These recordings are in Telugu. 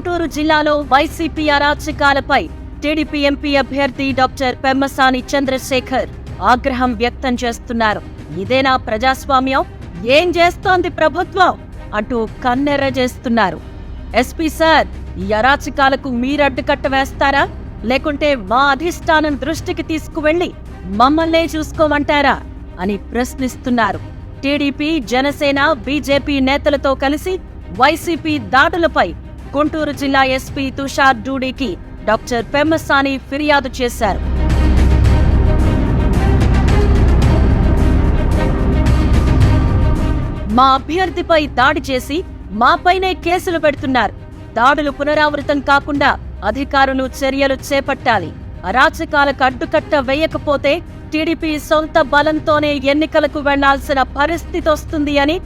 గుంటూరు జిల్లాలో వైసీపీ అరాచకాలపై టీడీపీ ఎంపీ అభ్యర్థి డాక్టర్ పెమ్మసాని చంద్రశేఖర్ ఆగ్రహం వ్యక్తం చేస్తున్నారు. ఇదేనా ప్రజాస్వామ్యం? ఏం చేస్తోంది ప్రభుత్వం? అంటూ కన్నెర్ర చేస్తున్నారు. ఎస్పీ సార్ ఈ అరాచకాలకు మీరడ్డుకట్ట వేస్తారా? లేకుంటే మా అధిష్టానం దృష్టికి తీసుకువెళ్ళి మమ్మల్నే చూసుకోమంటారా? అని ప్రశ్నిస్తున్నారు. టీడీపీ జనసేన బీజేపీ నేతలతో కలిసి వైసీపీ దాడులపై గుంటూరు జిల్లా ఎస్పీ తుషార్ డూడీకి డాక్టర్ పెమ్మసాని ఫిర్యాదు చేశారు. మా అభ్యర్థిపై దాడి చేసి మాపైనే కేసులు పెడుతున్నారు. దాడులు పునరావృతం కాకుండా అధికారులు చర్యలు చేపట్టాలి. అరాచకాలకు అడ్డుకట్ట వేయకపోతే టీడీపీ సొంత బలంతోనే ఎన్నికలకు వెళ్ళాల్సిన పరిస్థితి వస్తుంది అని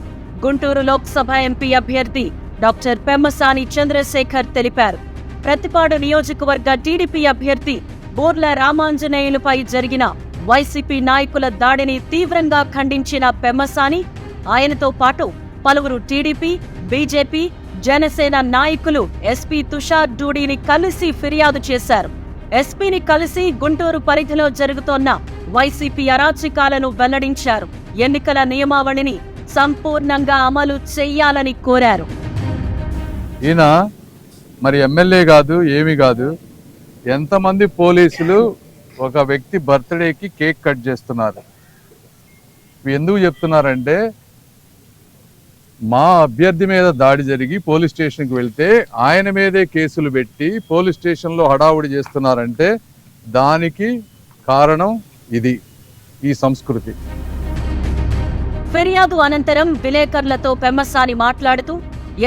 గుంటూరు లోక్సభ ఎంపీ అభ్యర్థి డాక్టర్ పెమ్మసాని చంద్రశేఖర్ తెలిపారు. ప్రతిపాడు నియోజకవర్గ టీడీపీ అభ్యర్థి బోర్ల రామాంజనేయులపై జరిగిన వైసీపీ నాయకుల దాడిని తీవ్రంగా ఖండించిన పెమ్మసాని ఆయనతో పాటు పలువురు టీడీపీ బీజేపీ జనసేన నాయకులు ఎస్పీ తుషార్ డూడీని కలిసి ఫిర్యాదు చేశారు. ఎస్పీని కలిసి గుంటూరు పరిధిలో జరుగుతోన్న వైసీపీ అరాచకాలను వెల్లడించారు. ఎన్నికల నియమావళిని సంపూర్ణంగా అమలు చేయాలని కోరారు. ఈయన మరి ఎమ్మెల్యే కాదు ఏమి కాదు. ఎంతమంది పోలీసులు ఒక వ్యక్తి బర్త్డేకి కేక్ కట్ చేస్తున్నారు? ఎందుకు చెప్తున్నారంటే మా అభ్యర్థి మీద దాడి జరిగి పోలీస్ స్టేషన్కి వెళ్తే ఆయన మీదే కేసులు పెట్టి పోలీస్ స్టేషన్లో హడావుడి చేస్తున్నారంటే దానికి కారణం ఇది ఈ సంస్కృతి. ఫిర్యాదు అనంతరం విలేకరులతో పెమ్మసాని మాట్లాడుతూ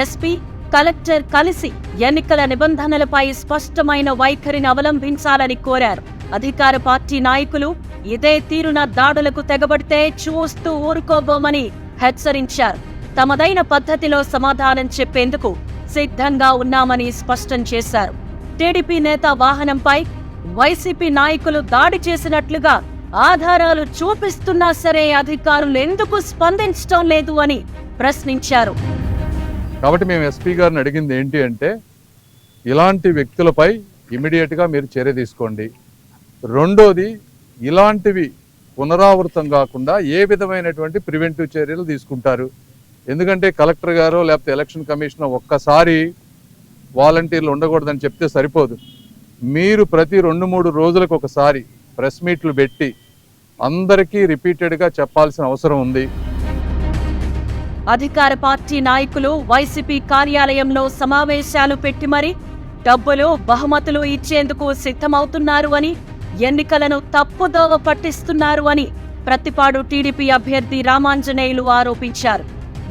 ఎస్పీ కలెక్టర్ కలిసి ఎన్నికల నిబంధనలపై స్పష్టమైన వైఖరిని అవలంబించాలని కోరారు. అధికార పార్టీ నాయకులు ఇదే తీరున దాడులకు తెగబడితే చూస్తూ ఊరుకోబోమని హెచ్చరించారు. తమదైన పద్ధతిలో సమాధానం చెప్పేందుకు సిద్ధంగా ఉన్నామని స్పష్టం చేశారు. టీడీపీ నేత వాహనంపై వైసీపీ నాయకులు దాడి చేసినట్లుగా ఆధారాలు చూపిస్తున్నా సరే అధికారులు ఎందుకు స్పందించడం లేదు అని ప్రశ్నించారు. కాబట్టి మేము ఎస్పీ గారిని అడిగింది ఏంటి అంటే ఇలాంటి వ్యక్తులపై ఇమీడియట్గా మీరు చర్య తీసుకోండి. రెండోది ఇలాంటివి పునరావృతం కాకుండా ఏ విధమైనటువంటి ప్రివెంటివ్ చర్యలు తీసుకుంటారు? ఎందుకంటే కలెక్టర్ గారు లేకపోతే ఎలక్షన్ కమిషనర్ ఒక్కసారి వాలంటీర్లు ఉండకూడదని చెప్తే సరిపోదు. మీరు ప్రతి రెండు మూడు రోజులకు ఒకసారి ప్రెస్ మీట్లు పెట్టి అందరికీ రిపీటెడ్గా చెప్పాల్సిన అవసరం ఉంది. అధికార పార్టీ నాయకులు వైసీపీ కార్యాలయంలో సమావేశాలు పెట్టి మరి డబ్బులు బహుమతులు ఇచ్చేందుకు సిద్ధమవుతున్నారు అని ఎన్నికలను తప్పుదోవ పట్టిస్తున్నారు అని ప్రతిపాడు టీడీపీ అభ్యర్థి రామాంజనేయులు ఆరోపించారు.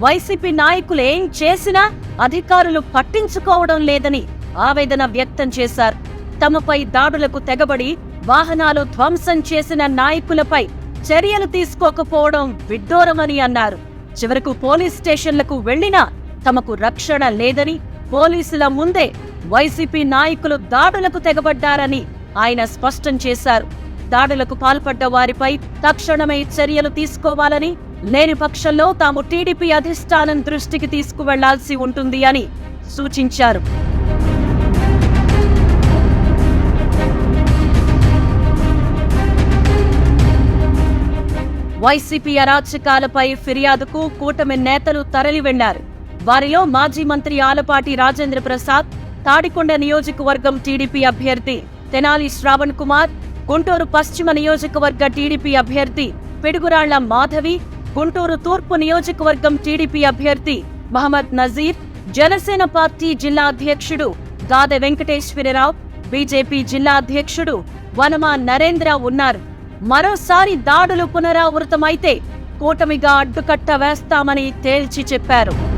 వైసీపీ నాయకులు ఏం చేసినా అధికారులు పట్టించుకోవడం లేదని ఆవేదన వ్యక్తం చేశారు. తమపై దాడులకు తెగబడి వాహనాలు ధ్వంసం చేసిన నాయకులపై చర్యలు తీసుకోకపోవడం విడ్డూరమని అన్నారు. చివరకు పోలీస్ స్టేషన్లకు వెళ్ళినా తమకు రక్షణ లేదని పోలీసుల ముందే వైసీపీ నాయకులు దాడులకు తెగబడ్డారని ఆయన స్పష్టం చేశారు. దాడులకు పాల్పడ్డ వారిపై తక్షణమే చర్యలు తీసుకోవాలని లేని పక్షంలో తాము టీడీపీ అధిష్టానం దృష్టికి తీసుకువెళ్ళాల్సి ఉంటుంది అని సూచించారు. వైసీపీ అరాచకాలపై ఫిర్యాదుకు కూటమి నేతలు తరలి వెళ్ళారు వారిలో మాజీ మంత్రి ఆలపాటి రాజేంద్ర ప్రసాద్ తాడికొండ నియోజకవర్గం టీడీపీ అభ్యర్థి తెనాలి శ్రావణ్ కుమార్ గుంటూరు పశ్చిమ నియోజకవర్గ టీడీపీ అభ్యర్థి పిడుగురాళ్ళ మాధవి గుంటూరు తూర్పు నియోజకవర్గం టీడీపీ అభ్యర్థి మహమ్మద్ నజీర్ జనసేన పార్టీ జిల్లా అధ్యక్షుడు గాదె వెంకటేశ్వరరావు బీజేపీ జిల్లా అధ్యక్షుడు వనమా నరేంద్ర ఉన్నారు. మరోసారి దాడులు పునరావృతమైతే కూటమిగా అడ్డుకట్ట వేస్తామని తేల్చి చెప్పారు.